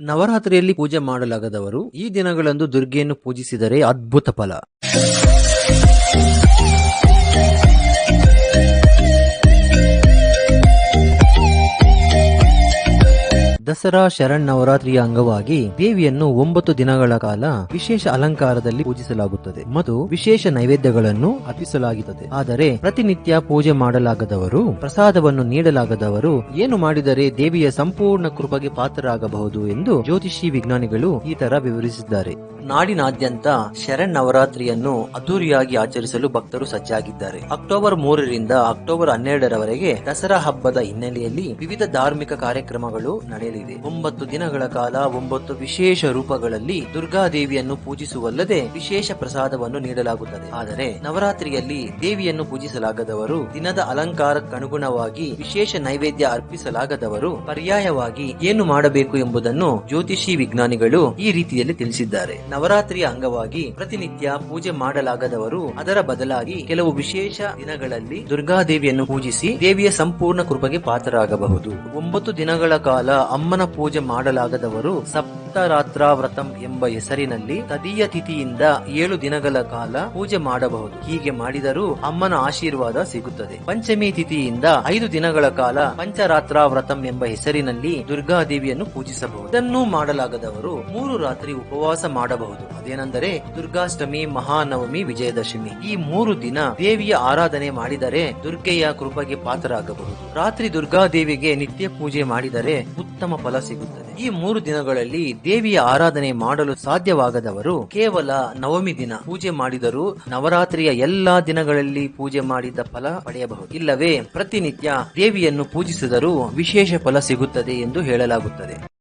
ನವರಾತ್ರಿಯಲ್ಲಿ ಪೂಜೆ ಮಾಡಲಾಗದವರು ಈ ದಿನಗಳಂದು ದುರ್ಗೆಯನ್ನು ಪೂಜಿಸಿದರೆ ಅದ್ಭುತ ಫಲ. ದಸರಾ ಶರಣ್ ನವರಾತ್ರಿಯ ಅಂಗವಾಗಿ ದೇವಿಯನ್ನು ಒಂಬತ್ತು ದಿನಗಳ ಕಾಲ ವಿಶೇಷ ಅಲಂಕಾರದಲ್ಲಿ ಪೂಜಿಸಲಾಗುತ್ತದೆ ಮತ್ತು ವಿಶೇಷ ನೈವೇದ್ಯಗಳನ್ನು ಅರ್ಪಿಸಲಾಗುತ್ತದೆ. ಆದರೆ ಪ್ರತಿನಿತ್ಯ ಪೂಜೆ ಮಾಡಲಾಗದವರು, ಪ್ರಸಾದವನ್ನು ನೀಡಲಾಗದವರು ಏನು ಮಾಡಿದರೆ ದೇವಿಯ ಸಂಪೂರ್ಣ ಕೃಪೆಗೆ ಪಾತ್ರರಾಗಬಹುದು ಎಂದು ಜ್ಯೋತಿಷಿ ವಿಜ್ಞಾನಿಗಳು ಈ ತರ ವಿವರಿಸಿದ್ದಾರೆ. ನಾಡಿನಾದ್ಯಂತ ಶರಣ್ ನವರಾತ್ರಿಯನ್ನು ಅದ್ದೂರಿಯಾಗಿ ಆಚರಿಸಲು ಭಕ್ತರು ಸಜ್ಜಾಗಿದ್ದಾರೆ. ಅಕ್ಟೋಬರ್ ಮೂರರಿಂದ ಅಕ್ಟೋಬರ್ ಹನ್ನೆರಡರವರೆಗೆ ದಸರಾ ಹಬ್ಬದ ಹಿನ್ನೆಲೆಯಲ್ಲಿ ವಿವಿಧ ಧಾರ್ಮಿಕ ಕಾರ್ಯಕ್ರಮಗಳು ನಡೆಯಲಿದೆ ಒಂಬತ್ತು ದಿನಗಳ ಕಾಲ ಒಂಬತ್ತು ವಿಶೇಷ ರೂಪಗಳಲ್ಲಿ ದುರ್ಗಾದೇವಿಯನ್ನು ಪೂಜಿಸುವಲ್ಲದೆ ವಿಶೇಷ ಪ್ರಸಾದವನ್ನು ನೀಡಲಾಗುತ್ತದೆ. ಆದರೆ ನವರಾತ್ರಿಯಲ್ಲಿ ದೇವಿಯನ್ನು ಪೂಜಿಸಲಾಗದವರು ದಿನದ ಅಲಂಕಾರಕ್ಕನುಗುಣವಾಗಿ ವಿಶೇಷ ನೈವೇದ್ಯ ಅರ್ಪಿಸಲಾಗದವರು ಪರ್ಯಾಯವಾಗಿ ಏನು ಮಾಡಬೇಕು ಎಂಬುದನ್ನು ಜ್ಯೋತಿಷಿ ವಿಜ್ಞಾನಿಗಳು ಈ ರೀತಿಯಲ್ಲಿ ತಿಳಿಸಿದ್ದಾರೆ. ನವರಾತ್ರಿಯ ಅಂಗವಾಗಿ ಪ್ರತಿನಿತ್ಯ ಪೂಜೆ ಮಾಡಲಾಗದವರು ಅದರ ಬದಲಾಗಿ ಕೆಲವು ವಿಶೇಷ ದಿನಗಳಲ್ಲಿ ದುರ್ಗಾದೇವಿಯನ್ನು ಪೂಜಿಸಿ ದೇವಿಯ ಸಂಪೂರ್ಣ ಕೃಪೆಗೆ ಪಾತ್ರರಾಗಬಹುದು. ಒಂಬತ್ತು ದಿನಗಳ ಕಾಲ ಅಮ್ಮನ ಪೂಜೆ ಮಾಡಲಾಗದವರು ಸಪ್ತರಾತ್ರ ವ್ರತಂ ಎಂಬ ಹೆಸರಿನಲ್ಲಿ ತದೀಯ ತಿಥಿಯಿಂದ ಏಳು ದಿನಗಳ ಕಾಲ ಪೂಜೆ ಮಾಡಬಹುದು. ಹೀಗೆ ಮಾಡಿದರೂ ಅಮ್ಮನ ಆಶೀರ್ವಾದ ಸಿಗುತ್ತದೆ. ಪಂಚಮಿ ತಿಥಿಯಿಂದ ಐದು ದಿನಗಳ ಕಾಲ ಪಂಚರಾತ್ರ ವ್ರತಂ ಎಂಬ ಹೆಸರಿನಲ್ಲಿ ದುರ್ಗಾದೇವಿಯನ್ನು ಪೂಜಿಸಬಹುದು. ಇದನ್ನು ಮಾಡಲಾಗದವರು ಮೂರು ರಾತ್ರಿ ಉಪವಾಸ ಮಾಡಬಹುದು. ಅದೇನೆಂದರೆ ದುರ್ಗಾಷ್ಟಮಿ, ಮಹಾನವಮಿ, ವಿಜಯದಶಮಿ. ಈ ಮೂರು ದಿನ ದೇವಿಯ ಆರಾಧನೆ ಮಾಡಿದರೆ ದುರ್ಗೆಯ ಕೃಪೆಗೆ ಪಾತ್ರರಾಗಬಹುದು. ರಾತ್ರಿ ದುರ್ಗಾದೇವಿಗೆ ನಿತ್ಯ ಪೂಜೆ ಮಾಡಿದರೆ ಉತ್ತಮ ಫಲ ಸಿಗುತ್ತದೆ. ಈ ಮೂರು ದಿನಗಳಲ್ಲಿ ದೇವಿಯ ಆರಾಧನೆ ಮಾಡಲು ಸಾಧ್ಯವಾಗದವರು ಕೇವಲ ನವಮಿ ದಿನ ಪೂಜೆ ಮಾಡಿದರೂ ನವರಾತ್ರಿಯ ಎಲ್ಲಾ ದಿನಗಳಲ್ಲಿ ಪೂಜೆ ಮಾಡಿದ ಫಲ ಪಡೆಯಬಹುದು. ಇಲ್ಲವೇ ಪ್ರತಿನಿತ್ಯ ದೇವಿಯನ್ನು ಪೂಜಿಸಿದರೂ ವಿಶೇಷ ಫಲ ಸಿಗುತ್ತದೆ ಎಂದು ಹೇಳಲಾಗುತ್ತದೆ.